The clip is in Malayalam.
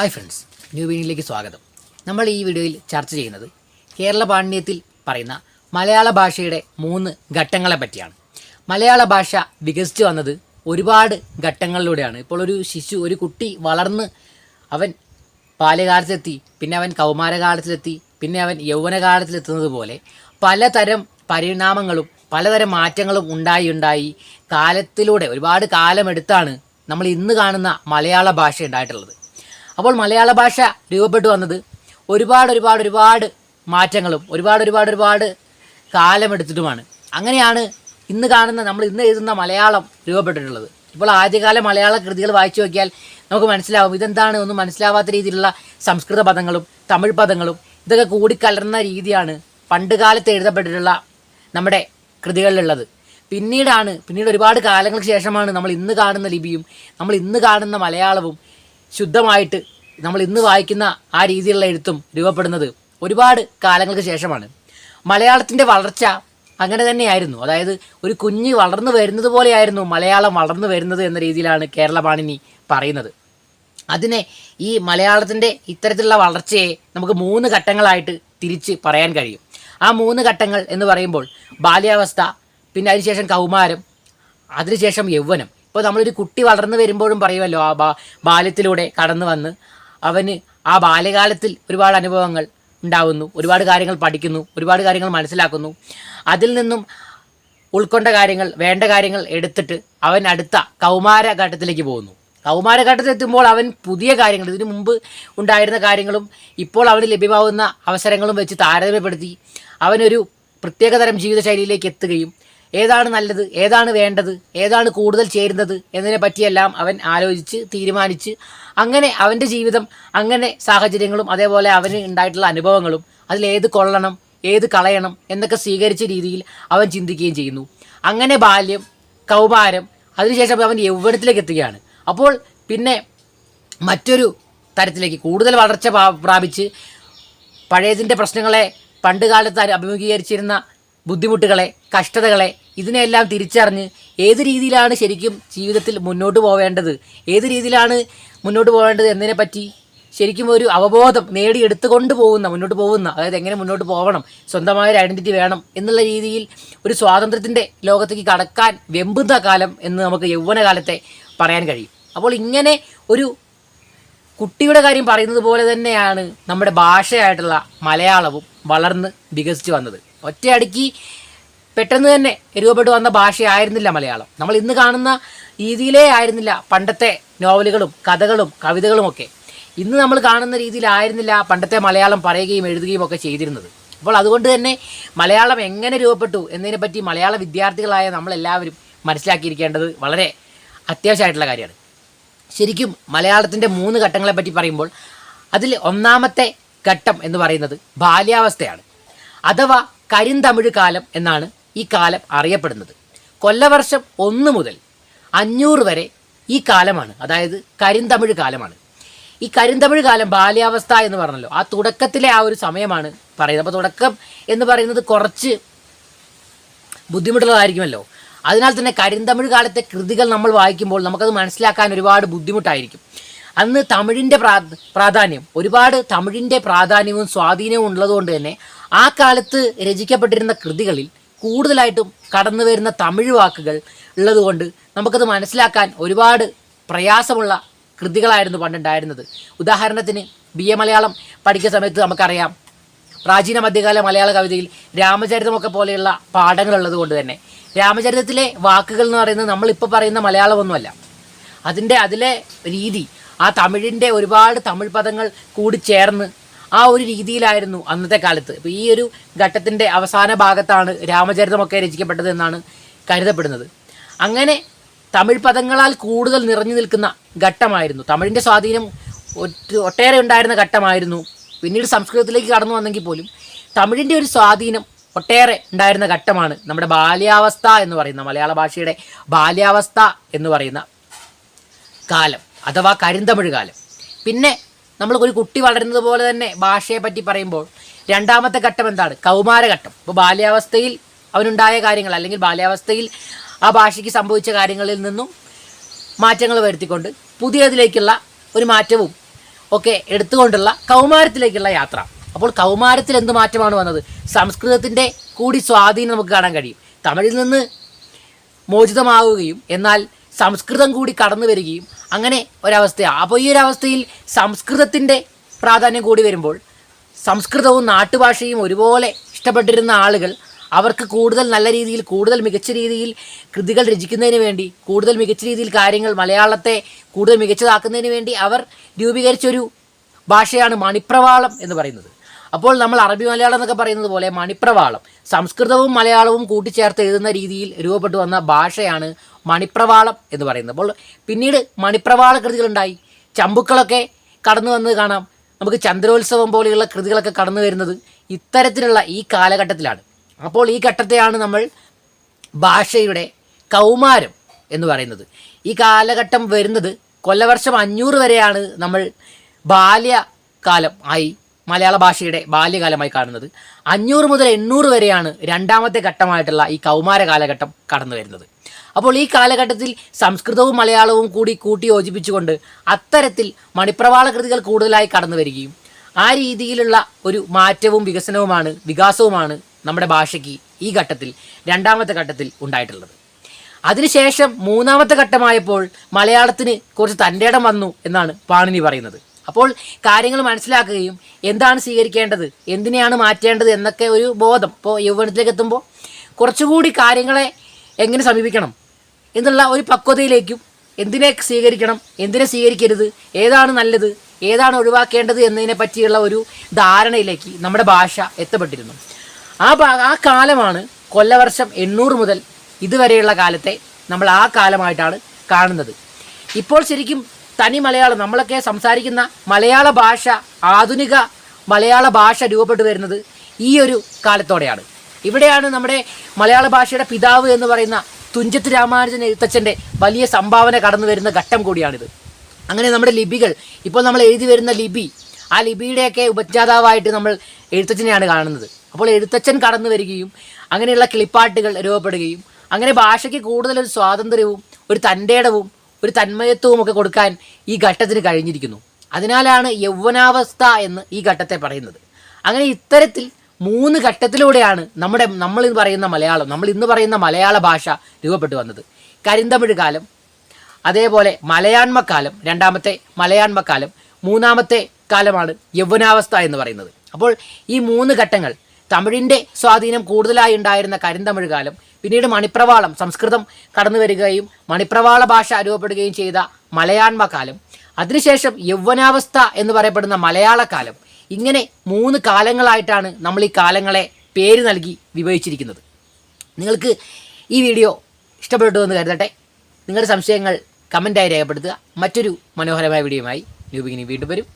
ഹായ് ഫ്രണ്ട്സ് ന്യൂ വീഡിയോയിലേക്ക് സ്വാഗതം. നമ്മൾ ഈ വീഡിയോയിൽ ചർച്ച ചെയ്യുന്നത് കേരള പാണ്ഡ്യത്തിൽ പറയുന്ന മലയാള ഭാഷയുടെ മൂന്ന് ഘട്ടങ്ങളെ പറ്റിയാണ്. മലയാള ഭാഷ വികസിച്ചു വന്നത് ഒരുപാട് ഘട്ടങ്ങളിലൂടെയാണ്. ഇപ്പോൾ ഒരു ശിശു ഒരു കുട്ടി വളർന്ന് അവൻ ബാല്യകാലത്തെത്തി പിന്നെ അവൻ കൗമാരകാലത്തിലെത്തി പിന്നെ അവൻ യൗവനകാലത്തിലെത്തുന്നത് പോലെ പലതരം പരിണാമങ്ങളും പലതരം മാറ്റങ്ങളും ഉണ്ടായി ഉണ്ടായി കാലത്തിലൂടെ ഒരുപാട് കാലമെടുത്താണ് നമ്മൾ ഇന്ന് കാണുന്ന മലയാള ഭാഷ ഉണ്ടായിട്ടുള്ളത്. അപ്പോൾ മലയാള ഭാഷ രൂപപ്പെട്ടു വന്നത് ഒരുപാട് ഒരുപാട് ഒരുപാട് മാറ്റങ്ങളും ഒരുപാട് ഒരുപാട് ഒരുപാട് കാലമെടുത്തിട്ടുമാണ്. അങ്ങനെയാണ് ഇന്ന് കാണുന്ന നമ്മൾ ഇന്ന് എഴുതുന്ന മലയാളം രൂപപ്പെട്ടിട്ടുള്ളത്. ഇപ്പോൾ ആദ്യകാല മലയാള കൃതികൾ വായിച്ചു നോക്കിയാൽ നമുക്ക് മനസ്സിലാവും ഇതെന്താണ് ഒന്നും മനസ്സിലാവാത്ത രീതിയിലുള്ള സംസ്കൃത പദങ്ങളും തമിഴ് പദങ്ങളും ഇതൊക്കെ കൂടിക്കലർന്ന രീതിയാണ് പണ്ട് കാലത്ത് എഴുതപ്പെട്ടിട്ടുള്ള നമ്മുടെ കൃതികളിലുള്ളത്. പിന്നീടാണ് പിന്നീട് ഒരുപാട് കാലങ്ങൾക്ക് ശേഷമാണ് നമ്മൾ ഇന്ന് കാണുന്ന ലിപിയും നമ്മൾ ഇന്ന് കാണുന്ന മലയാളവും ശുദ്ധമായിട്ട് നമ്മൾ ഇന്ന് വായിക്കുന്ന ആ രീതിയിലുള്ള എഴുത്തും രൂപപ്പെടുന്നത് ഒരുപാട് കാലങ്ങൾക്ക് ശേഷമാണ്. മലയാളത്തിന്റെ വളർച്ച അങ്ങനെ തന്നെയായിരുന്നു. അതായത് ഒരു കുഞ്ഞ് വളർന്നു വരുന്നത് പോലെയായിരുന്നു മലയാളം വളർന്നു വരുന്നത് എന്ന രീതിയിലാണ് കേരള പാണിനി പറയുന്നത്. അതിനെ ഈ മലയാളത്തിന്റെ ഇത്തരത്തിലുള്ള വളർച്ചയെ നമുക്ക് മൂന്ന് ഘട്ടങ്ങളായിട്ട് തിരിച്ച് പറയാൻ കഴിയും. ആ മൂന്ന് ഘട്ടങ്ങൾ എന്ന് പറയുമ്പോൾ ബാല്യാവസ്ഥ പിന്നെ അതിനുശേഷം കൗമാരം അതിനുശേഷം യൗവനം. ഇപ്പോൾ നമ്മളൊരു കുട്ടി വളർന്നു വരുമ്പോഴും പറയുമല്ലോ ആ ബാ ബാല്യത്തിലൂടെ കടന്നു വന്ന് അവന് ആ ബാല്യകാലത്തിൽ ഒരുപാട് അനുഭവങ്ങൾ ഉണ്ടാവുന്നു ഒരുപാട് കാര്യങ്ങൾ പഠിക്കുന്നു ഒരുപാട് കാര്യങ്ങൾ മനസ്സിലാക്കുന്നു. അതിൽ നിന്നും ഉൾക്കൊണ്ട കാര്യങ്ങൾ വേണ്ട കാര്യങ്ങൾ എടുത്തിട്ട് അവൻ അടുത്ത കൗമാരഘട്ടത്തിലേക്ക് പോകുന്നു. കൗമാരഘട്ടത്തിൽ എത്തുമ്പോൾ അവൻ പുതിയ കാര്യങ്ങൾ ഇതിനു മുമ്പ് ഉണ്ടായിരുന്ന കാര്യങ്ങളും ഇപ്പോൾ അവന് ലഭ്യമാവുന്ന അവസരങ്ങളും വെച്ച് താരതമ്യപ്പെടുത്തി അവനൊരു പ്രത്യേകതരം ജീവിതശൈലിയിലേക്ക് എത്തുകയും ഏതാണ് നല്ലത് ഏതാണ് വേണ്ടത് ഏതാണ് കൂടുതൽ ചേരുന്നത് എന്നതിനെ പറ്റിയെല്ലാം അവൻ ആലോചിച്ച് തീരുമാനിച്ച് അങ്ങനെ അവന്റെ ജീവിതം അങ്ങനെ സാഹചര്യങ്ങളും അതേപോലെ അവന് ഉണ്ടായിട്ടുള്ള അനുഭവങ്ങളും അതിലേത് കൊള്ളണം ഏത് കളയണം എന്നൊക്കെ സ്വീകരിച്ച രീതിയിൽ അവൻ ചിന്തിക്കുകയും ചെയ്യുന്നു. അങ്ങനെ ബാല്യം കൗമാരം അതിനുശേഷം അവൻ യൗവനത്തിലേക്ക് എത്തുകയാണ്. അപ്പോൾ പിന്നെ മറ്റൊരു തരത്തിലേക്ക് കൂടുതൽ വളർച്ച പ്രാപിച്ച് പഴയതിന്റെ പ്രശ്നങ്ങളെ പണ്ട് കാലത്ത് അഭിമുഖീകരിച്ചിരുന്ന ബുദ്ധിമുട്ടുകളെ കഷ്ടതകളെ ഇതിനെല്ലാം തിരിച്ചറിഞ്ഞ് ഏത് രീതിയിലാണ് ശരിക്കും ജീവിതത്തിൽ മുന്നോട്ട് പോവേണ്ടത്? ഏത് രീതിയിലാണ് മുന്നോട്ട് പോവേണ്ടത് എന്നതിനെപ്പറ്റി ശരിക്കും ഒരു അവബോധം നേടിയെടുത്തുകൊണ്ട് പോകുന്ന മുന്നോട്ട് പോകുന്ന അതായത് എങ്ങനെ മുന്നോട്ട് പോകണം സ്വന്തമായ ഒരു ഐഡന്റിറ്റി വേണം എന്നുള്ള രീതിയിൽ ഒരു സ്വാതന്ത്ര്യത്തിന്റെ ലോകത്തേക്ക് കടക്കാൻ വെമ്പുന്ന കാലം എന്ന് നമുക്ക് യൗവനകാലത്തെ പറയാൻ കഴിയും. അപ്പോൾ ഇങ്ങനെ ഒരു കുട്ടിയുടെ കാര്യം പറയുന്നത് പോലെ തന്നെയാണ് നമ്മുടെ ഭാഷയായിട്ടുള്ള മലയാളവും വളർന്ന് വികസിച്ച് വന്നത്. ഒറ്റയടിക്ക് പെട്ടെന്ന് തന്നെ രൂപപ്പെട്ടു വന്ന ഭാഷയായിരുന്നില്ല മലയാളം. നമ്മൾ ഇന്ന് കാണുന്ന രീതിയിലേ ആയിരുന്നില്ല പണ്ടത്തെ നോവലുകളും കഥകളും കവിതകളും ഒക്കെ. ഇന്ന് നമ്മൾ കാണുന്ന രീതിയിലായിരുന്നില്ല പണ്ടത്തെ മലയാളം പറയുകയും എഴുതുകയും ഒക്കെ ചെയ്തിരുന്നത്. അപ്പോൾ അതുകൊണ്ട് തന്നെ മലയാളം എങ്ങനെ രൂപപ്പെട്ടു എന്നതിനെപ്പറ്റി മലയാള വിദ്യാർത്ഥികളായ നമ്മളെല്ലാവരും മനസ്സിലാക്കിയിരിക്കേണ്ടത് വളരെ അത്യാവശ്യമായിട്ടുള്ള കാര്യമാണ്. ശരിക്കും മലയാളത്തിന്റെ മൂന്ന് ഘട്ടങ്ങളെ പറ്റി പറയുമ്പോൾ അതിൽ ഒന്നാമത്തെ ഘട്ടം എന്ന് പറയുന്നത് ബാല്യാവസ്ഥയാണ്. അഥവാ കരിന്തമിഴ് കാലം എന്നാണ് ഈ കാലം അറിയപ്പെടുന്നത്. കൊല്ലവർഷം ഒന്ന് മുതൽ അഞ്ഞൂറ് വരെ ഈ കാലമാണ്. അതായത് കരിന്തമിഴ് കാലമാണ്. ഈ കരിന്തമിഴ് കാലം ബാല്യാവസ്ഥ എന്ന് പറഞ്ഞല്ലോ. ആ തുടക്കത്തിലെ ആ ഒരു സമയമാണ് പറയുന്നത്. അപ്പോൾ തുടക്കം എന്ന് പറയുന്നത് കുറച്ച് ബുദ്ധിമുട്ടുള്ളതായിരിക്കുമല്ലോ. അതിനാൽ തന്നെ കരിന്തമിഴ് കാലത്തെ കൃതികൾ നമ്മൾ വായിക്കുമ്പോൾ നമുക്കത് മനസ്സിലാക്കാൻ ഒരുപാട് ബുദ്ധിമുട്ടായിരിക്കും. അന്ന് തമിഴിന്റെ പ്രാ പ്രാധാന്യം ഒരുപാട് തമിഴിന്റെ പ്രാധാന്യവും സ്വാധീനവും ഉള്ളതുകൊണ്ട് തന്നെ ആ കാലത്ത് രചിക്കപ്പെട്ടിരുന്ന കൃതികളിൽ കൂടുതലായിട്ടും കടന്നു വരുന്ന തമിഴ് വാക്കുകൾ ഉള്ളതുകൊണ്ട് നമുക്കത് മനസ്സിലാക്കാൻ ഒരുപാട് പ്രയാസമുള്ള കൃതികളായിരുന്നു പണ്ടുണ്ടായിരുന്നത്. ഉദാഹരണത്തിന് ബി എ മലയാളം പഠിക്കുന്ന സമയത്ത് നമുക്കറിയാം പ്രാചീന മധ്യകാല മലയാള കവിതയിൽ രാമചരിതമൊക്കെ പോലെയുള്ള പാഠങ്ങളുള്ളത് കൊണ്ട് തന്നെ. രാമചരിതത്തിലെ വാക്കുകൾ എന്ന് പറയുന്നത് നമ്മളിപ്പോൾ പറയുന്ന മലയാളമൊന്നുമല്ല. അതിന്റെ അതിലെ രീതി ആ തമിഴിന്റെ ഒരുപാട് തമിഴ് പദങ്ങൾ കൂടി ചേർന്ന് ആ ഒരു രീതിയിലായിരുന്നു അന്നത്തെ കാലത്ത്. ഇപ്പോൾ ഈ ഒരു ഘട്ടത്തിന്റെ അവസാന ഭാഗത്താണ് രാമചരിതമൊക്കെ രചിക്കപ്പെട്ടത് എന്നാണ് കരുതപ്പെടുന്നത്. അങ്ങനെ തമിഴ് പദങ്ങളാൽ കൂടുതൽ നിറഞ്ഞു നിൽക്കുന്ന ഘട്ടമായിരുന്നു. തമിഴിന്റെ സ്വാധീനം ഒട്ടേറെ ഉണ്ടായിരുന്ന ഘട്ടമായിരുന്നു. പിന്നീട് സംസ്കൃതത്തിലേക്ക് കടന്നു വന്നെങ്കിൽ പോലും തമിഴിന്റെ ഒരു സ്വാധീനം ഒട്ടേറെ ഉണ്ടായിരുന്ന ഘട്ടമാണ് നമ്മുടെ ബാല്യാവസ്ഥ എന്ന് പറയുന്ന മലയാള ഭാഷയുടെ ബാല്യാവസ്ഥ എന്ന് പറയുന്ന കാലം അഥവാ കരിന്തമിഴ് കാലം. പിന്നെ നമ്മൾ ഒരു കുട്ടി വളരുന്നത് പോലെ തന്നെ ഭാഷയെ പറ്റി പറയുമ്പോൾ രണ്ടാമത്തെ ഘട്ടം എന്താണ്? കൗമാരഘട്ടം. ഇപ്പോൾ ബാല്യാവസ്ഥയിൽ അവനുണ്ടായ കാര്യങ്ങൾ അല്ലെങ്കിൽ ബാല്യാവസ്ഥയിൽ ആ ഭാഷയ്ക്ക് സംഭവിച്ച കാര്യങ്ങളിൽ നിന്നും മാറ്റങ്ങൾ വരുത്തിക്കൊണ്ട് പുതിയതിലേക്കുള്ള ഒരു മാറ്റവും ഒക്കെ എടുത്തുകൊണ്ടുള്ള കൗമാരത്തിലേക്കുള്ള യാത്ര. അപ്പോൾ കൗമാരത്തിൽ എന്ത് മാറ്റമാണ് വന്നത്? സംസ്കൃതത്തിന്റെ കൂടി സ്വാധീനം നമുക്ക് കാണാൻ കഴിയും. തമിഴിൽ നിന്ന് മോചിതമാവുകയും എന്നാൽ സംസ്കൃതം കൂടി കടന്നു വരികയും അങ്ങനെ ഒരവസ്ഥയാണ് അപ്പോൾ ഈ ഒരു അവസ്ഥയിൽ സംസ്കൃതത്തിന്റെ പ്രാധാന്യം കൂടി വരുമ്പോൾ സംസ്കൃതവും നാട്ടുഭാഷയും ഒരുപോലെ ഇഷ്ടപ്പെട്ടിരുന്ന ആളുകൾ അവർക്ക് കൂടുതൽ നല്ല രീതിയിൽ കൂടുതൽ മികച്ച രീതിയിൽ കൃതികൾ രചിക്കുന്നതിന് വേണ്ടി കൂടുതൽ മികച്ച രീതിയിൽ കാര്യങ്ങൾ മലയാളത്തെ കൂടുതൽ മികച്ചതാക്കുന്നതിന് വേണ്ടി അവർ രൂപീകരിച്ചൊരു ഭാഷയാണ് മണിപ്രവാളം എന്ന് പറയുന്നത്. അപ്പോൾ നമ്മൾ അറബി മലയാളം എന്നൊക്കെ പറയുന്നത് പോലെ മണിപ്രവാളം സംസ്കൃതവും മലയാളവും കൂട്ടിച്ചേർത്ത് എഴുതുന്ന രീതിയിൽ രൂപപ്പെട്ടു വന്ന ഭാഷയാണ് മണിപ്രവാളം എന്ന് പറയുന്നത്. അപ്പോൾ പിന്നീട് മണിപ്രവാള കൃതികളുണ്ടായി ചമ്പുക്കളൊക്കെ കടന്നു വന്നത് കാണാം. നമുക്ക് ചന്ദ്രോത്സവം പോലെയുള്ള കൃതികളൊക്കെ കടന്നു വരുന്നത് ഇത്തരത്തിലുള്ള ഈ കാലഘട്ടത്തിലാണ്. അപ്പോൾ ഈ ഘട്ടത്തെയാണ് നമ്മൾ ഭാഷയുടെ കൗമാരം എന്ന് പറയുന്നത്. ഈ കാലഘട്ടം വരുന്നത് കൊല്ലവർഷം അഞ്ഞൂറ് വരെയാണ് നമ്മൾ ബാല്യകാലം ആയി മലയാള ഭാഷയുടെ ബാല്യകാലമായി കാണുന്നത്. അഞ്ഞൂറ് മുതൽ എണ്ണൂറ് വരെയാണ് രണ്ടാമത്തെ ഘട്ടമായിട്ടുള്ള ഈ കൗമാര കാലഘട്ടം കടന്നു വരുന്നത്. അപ്പോൾ ഈ കാലഘട്ടത്തിൽ സംസ്കൃതവും മലയാളവും കൂടി കൂട്ടി യോജിപ്പിച്ചുകൊണ്ട് അത്തരത്തിൽ മണിപ്രവാള കൃതികൾ കൂടുതലായി കടന്നു വരികയും ആ രീതിയിലുള്ള ഒരു മാറ്റവും വികസനവുമാണ് വികാസവുമാണ് നമ്മുടെ ഭാഷയ്ക്ക് ഈ ഘട്ടത്തിൽ രണ്ടാമത്തെ ഘട്ടത്തിൽ ഉണ്ടായിട്ടുള്ളത്. അതിനുശേഷം മൂന്നാമത്തെ ഘട്ടമായപ്പോൾ മലയാളത്തിന് കുറച്ച് തന്റെ ഇടം വന്നു എന്നാണ് പാണിനി പറയുന്നത്. അപ്പോൾ കാര്യങ്ങൾ മനസ്സിലാക്കുകയും എന്താണ് സ്വീകരിക്കേണ്ടത് എന്തിനെയാണ് മാറ്റേണ്ടത് എന്നൊക്കെ ഒരു ബോധം ഇപ്പോൾ യൗവനത്തിലേക്ക് എത്തുമ്പോൾ കുറച്ചുകൂടി കാര്യങ്ങളെ എങ്ങനെ സമീപിക്കണം എന്നുള്ള ഒരു പക്വതയിലേക്കും എന്തിനെ സ്വീകരിക്കണം എന്തിനെ സ്വീകരിക്കരുത് ഏതാണ് നല്ലത് ഏതാണ് ഒഴിവാക്കേണ്ടത് എന്നതിനെ പറ്റിയുള്ള ഒരു ധാരണയിലേക്ക് നമ്മുടെ ഭാഷ എത്തപ്പെട്ടിരുന്നു. ആ ആ കാലമാണ് കൊല്ലവർഷം എണ്ണൂറ് മുതൽ ഇതുവരെയുള്ള കാലത്തെ നമ്മൾ ആ കാലമായിട്ടാണ് കാണുന്നത്. ഇപ്പോൾ ശരിക്കും തനി മലയാളം നമ്മളൊക്കെ സംസാരിക്കുന്ന മലയാള ഭാഷ ആധുനിക മലയാള ഭാഷ രൂപപ്പെട്ടു വരുന്നത് ഈ ഒരു കാലത്തോടെയാണ്. ഇവിടെയാണ് നമ്മുടെ മലയാള ഭാഷയുടെ പിതാവ് എന്ന് പറയുന്ന തുഞ്ചത്ത് രാമാനുജൻ എഴുത്തച്ഛന്റെ വലിയ സംഭാവന കടന്നു വരുന്ന ഘട്ടം കൂടിയാണിത്. അങ്ങനെ നമ്മുടെ ലിപികൾ ഇപ്പോൾ നമ്മൾ എഴുതി വരുന്ന ലിപി ആ ലിപിയുടെയൊക്കെ ഉപജ്ഞാതാവായിട്ട് നമ്മൾ എഴുത്തച്ഛനെയാണ് കാണുന്നത്. അപ്പോൾ എഴുത്തച്ഛൻ കടന്നു വരികയും അങ്ങനെയുള്ള കിളിപ്പാട്ടുകൾ രൂപപ്പെടുകയും അങ്ങനെ ഭാഷയ്ക്ക് കൂടുതലൊരു സ്വാതന്ത്ര്യവും ഒരു തന്റെടവും ഒരു തന്മയത്വവും ഒക്കെ കൊടുക്കാൻ ഈ ഘട്ടത്തിന് കഴിഞ്ഞിരിക്കുന്നു. അതിനാലാണ് യൗവനാവസ്ഥ എന്ന് ഈ ഘട്ടത്തെ പറയുന്നത്. അങ്ങനെ ഇത്തരത്തിൽ മൂന്ന് ഘട്ടത്തിലൂടെയാണ് നമ്മുടെ നമ്മൾ ഇന്ന് പറയുന്ന മലയാളം നമ്മൾ ഇന്ന് പറയുന്ന മലയാള ഭാഷ രൂപപ്പെട്ടു വന്നത്. കരിന്തമിഴ് കാലം അതേപോലെ മലയാൺമക്കാലം രണ്ടാമത്തെ മലയാൺമക്കാലം മൂന്നാമത്തെ കാലമാണ് യൗവനാവസ്ഥ എന്ന് പറയുന്നത്. അപ്പോൾ ഈ മൂന്ന് ഘട്ടങ്ങൾ തമിഴിന്റെ സ്വാധീനം കൂടുതലായി ഉണ്ടായിരുന്ന കരിന്തമിഴ് കാലം പിന്നീട് മണിപ്രവാളം സംസ്കൃതം കടന്നു വരികയും മണിപ്രവാള ഭാഷ രൂപപ്പെടുകയും ചെയ്ത മലയാണ്മ കാലം അതിനുശേഷം യൗവനാവസ്ഥ എന്ന് പറയപ്പെടുന്ന മലയാളക്കാലം ഇങ്ങനെ മൂന്ന് കാലങ്ങളായിട്ടാണ് നമ്മൾ ഈ കാലങ്ങളെ പേര് നൽകി വിഭജിച്ചിരിക്കുന്നത്. നിങ്ങൾക്ക് ഈ വീഡിയോ ഇഷ്ടപ്പെട്ടു എന്ന് കരുതട്ടെ. നിങ്ങളുടെ സംശയങ്ങൾ കമന്റായി രേഖപ്പെടുത്തുക. മറ്റൊരു മനോഹരമായ വീഡിയോയുമായി ന്യൂബിഗിനി വീണ്ടും വരും.